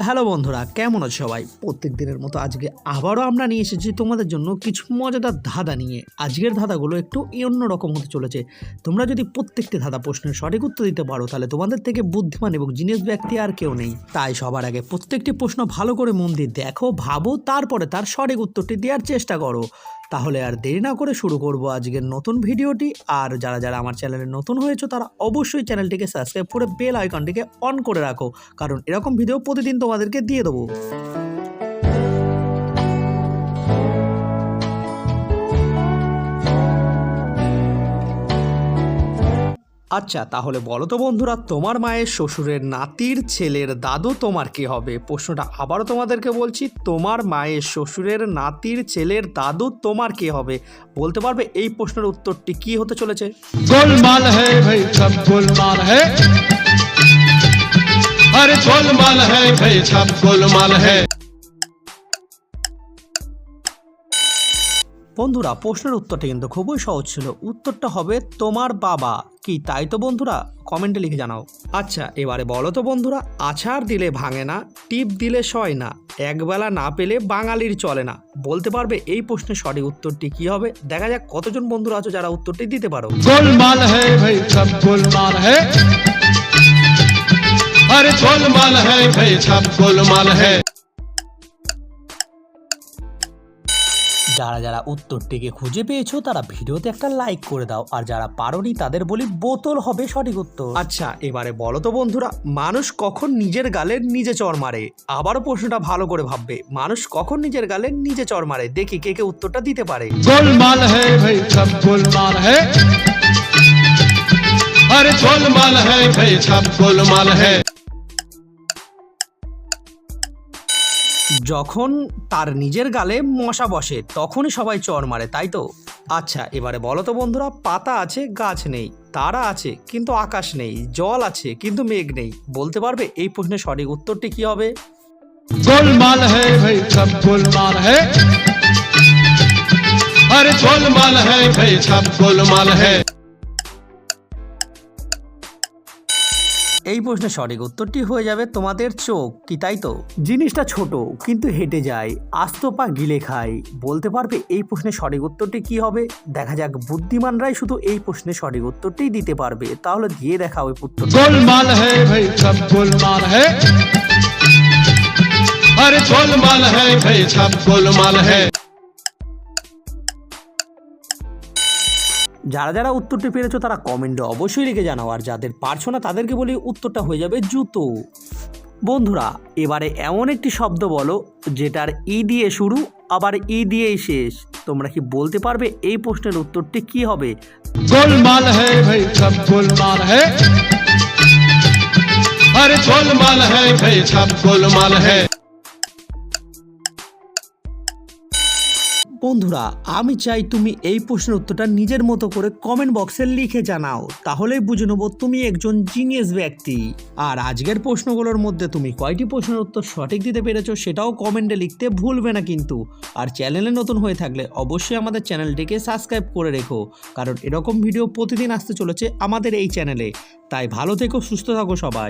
Hello বন্ধুরা, কেমন আছো সবাই? প্রত্যেক দিনের মতো আজকে আবারও আমরা নিয়ে এসেছি তোমাদের জন্য কিছু মজাদার ধাঁধা নিয়ে। আজকের ধাঁধাগুলো একটু অন্য রকম হতে চলেছে। তোমরা যদি প্রত্যেকটি ধাঁধা প্রশ্নের সঠিক উত্তর দিতে পারো, তাহলে তোমাদের থেকে বুদ্ধিমান এবং জিনিস ব্যক্তি আর কেউ নেই। তাই সবার আগে প্রত্যেকটি প্রশ্ন ভালো করে মন দিয়ে দেখো, ভাবো, তারপরে তার সঠিক উত্তরটি দেওয়ার চেষ্টা করো। তাহলে আর দেরি না করে শুরু করব আজকের নতুন ভিডিওটি। আর যারা যারা আমার চ্যানেলে নতুন হয়েছে, তারা অবশ্যই চ্যানেলটিকে সাবস্ক্রাইব করে বেল আইকনটিকে অন করে রাখো। কারণ এরকম ভিডিও প্রতিদিন তোমাদেরকে দিয়ে দেবো। আচ্ছা তাহলে বলো তো বন্ধুরা, তোমার মায়ের শ্বশুরের নাতির ছেলের দাদু তোমার কে হবে? প্রশ্নটা আবারও তোমাদেরকে বলছি, তোমার মায়ের শ্বশুরের নাতির ছেলের দাদু তোমার কে হবে? বলতে পারবে এই প্রশ্নের উত্তরটি কি হতে চলেছে? গোলমাল হ্যাঁ ভাই সব গোলমাল হ্যাঁ হ্যাঁ বন্ধুরা, প্রশ্নের উত্তরটা কিন্তু খুবই সহজ ছিল। উত্তরটা হবে, তোমার বাবা। কি তাই তো বন্ধুরা? কমেন্টে লিখে জানাও। আচ্ছা এবারে বলো তো বন্ধুরা, আছাড় দিলে ভাঙে না, টিপ দিলে সয় না, একবেলা না পেলে বাঙালির চলে না। বলতে পারবে এই প্রশ্নের সঠিক উত্তরটি কি হবে? দেখা যাক কতজন বন্ধুরা আছো যারা উত্তরটি দিতে পারো। আরে ভাই, সব গোলমাল যারা যারা উত্তরটিকে খুঁজে পেয়েছ তারা ভিডিওতে একটা লাইক করে দাও। আর যারা পারোনি তাদের বলি বোতল হবে সঠিক উত্তর। আচ্ছা এবারে বলো তো বন্ধুরা মানুষ কখন নিজের গালে নিজে চর মারে? আবারও প্রশ্নটা ভালো করে ভাববে। মানুষ কখন নিজের গালে নিজে চর মারে? দেখি কে কে উত্তরটা দিতে পারে। গোলমাল ভাই যখন তার নিজের গালে মশা বসে, তখনই সবাই চর মারে, তাই তো? আচ্ছা এবারে বলো তো বন্ধুরা, পাতা আছে, গাছ নেই, তারা আছে, কিন্তু আকাশ নেই, জল আছে, কিন্তু মেঘ নেই। বলতে পারবে? এই প্রশ্নের সঠিক উত্তরটি কি হবে? ভাই ভাই, সব গোলমাল হ্যাঁ এই প্রশ্নের সঠিক উত্তরটি হয়ে যাবে তোমাদের চোখ কি তাই তো? জিনিসটা ছোট কিন্তু হেঁটে যায় আস্ত পা গিলে খায়। বলতে পারবে এই প্রশ্নের সঠিক উত্তরটি কি হবে? দেখা যাক বুদ্ধিমানরাই শুধু এই প্রশ্নের সঠিক উত্তরটি দিতে পারবে। তাহলে দিয়ে দেখা হবে পুত্র আরে যারা যারা উত্তরটি পেরেছ তারা কমেন্টে অবশ্যই লিখে জানাও, আর যাদের পারছ না তাদেরকে বলি উত্তরটা হয়ে যাবে জুতো। বন্ধুরা, এবারে এমন একটি শব্দ বলো, যেটার ই দিয়ে শুরু, আবার ই দিয়েই শেষ। তোমরা কি বলতে পারবে এই প্রশ্নের উত্তরটি কি হবে? হ্যাঁ বন্ধুরা, আমি চাই তুমি এই প্রশ্নের উত্তরটা নিজের মতো করে কমেন্ট বক্সে লিখে জানাও। তাহলেই বুঝে নেব তুমি একজন জিনিয়াস ব্যক্তি। আর আজকের প্রশ্নগুলোর মধ্যে তুমি কয়টি প্রশ্নের উত্তর সঠিক দিতে পেরেছ সেটাও কমেন্টে লিখতে ভুলবে না কিন্তু। আর চ্যানেলে নতুন হয়ে থাকলে অবশ্যই আমাদের চ্যানেলটিকে সাবস্ক্রাইব করে রেখো, কারণ এরকম ভিডিও প্রতিদিন আসতে চলেছে আমাদের এই চ্যানেলে। তাই ভালো থেকো, সুস্থ থাকো সবাই।